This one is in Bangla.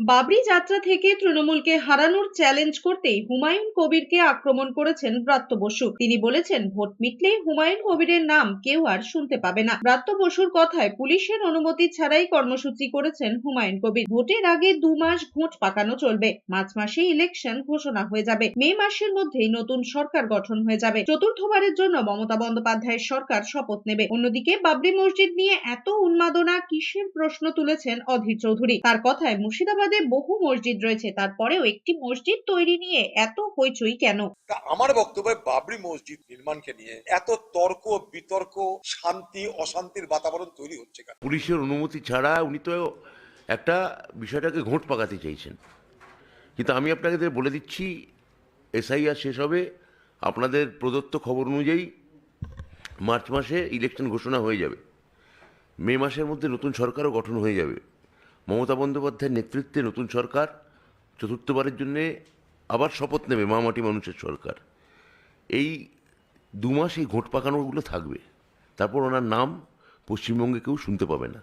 বাবরি যাত্রা থেকে তৃণমূলকে হারানোর চ্যালেঞ্জ করতেই হুমায়ুন কবিরকে আক্রমণ করেছেন ব্রাত্য বসু। তিনি বলেছেন, ভোট মিটলেই হুমায়ুন কবিরের নাম কেউ আর শুনতে পাবে না। ব্রাত্য বসুর কথায় পুলিশের অনুমতি ছাড়াই কর্মসূচি করেছেন হুমায়ুন কবির। ভোটের আগে দু মাস ঘোট পাকানো চলবে। মার্চ মাসে ইলেকশন ঘোষণা হয়ে যাবে। মে মাসের মধ্যেই নতুন সরকার গঠন হয়ে যাবে। চতুর্থবারের জন্য মমতা বন্দ্যোপাধ্যায়ের সরকার শপথ নেবে। অন্যদিকে বাবরি মসজিদ নিয়ে এত উন্মাদনা কিসের প্রশ্ন তুলেছেন অধীর চৌধুরী। তার কথায় মুর্শিদাবাদে বহু মসজিদ রয়েছে তারপরেও একটি মসজিদ তৈরি নিয়ে এত হইচই কেন? তা আমার বক্তব্যে বাবরি মসজিদ নির্মাণকে নিয়ে এত তর্ক বিতর্ক শান্তি অশান্তির বাতাবরণ তৈরি হচ্ছে পুলিশের অনুমতি ছাড়া উনি তো একটা বিষয়টাকে ঘোঁট পাকাতে চাইছেন। কিন্তু আমি আপনাকে বলে দিচ্ছি এসআইআর শেষ হবে আপনাদের প্রদত্ত খবর অনুযায়ী মার্চ মাসে ইলেকশন ঘোষণা হয়ে যাবে। মে মাসের মধ্যে নতুন সরকারও গঠন হয়ে যাবে। মমতা বন্দ্যোপাধ্যায়ের নেতৃত্বে নতুন সরকার, চতুর্থবারের জন্যে আবার শপথ নেবে মামাটি মানুষের সরকার। এই দু মাস এই ঘোট পাকানোগুলো থাকবে। তারপর ওনার নাম পশ্চিমবঙ্গে কেউ শুনতে পাবে না।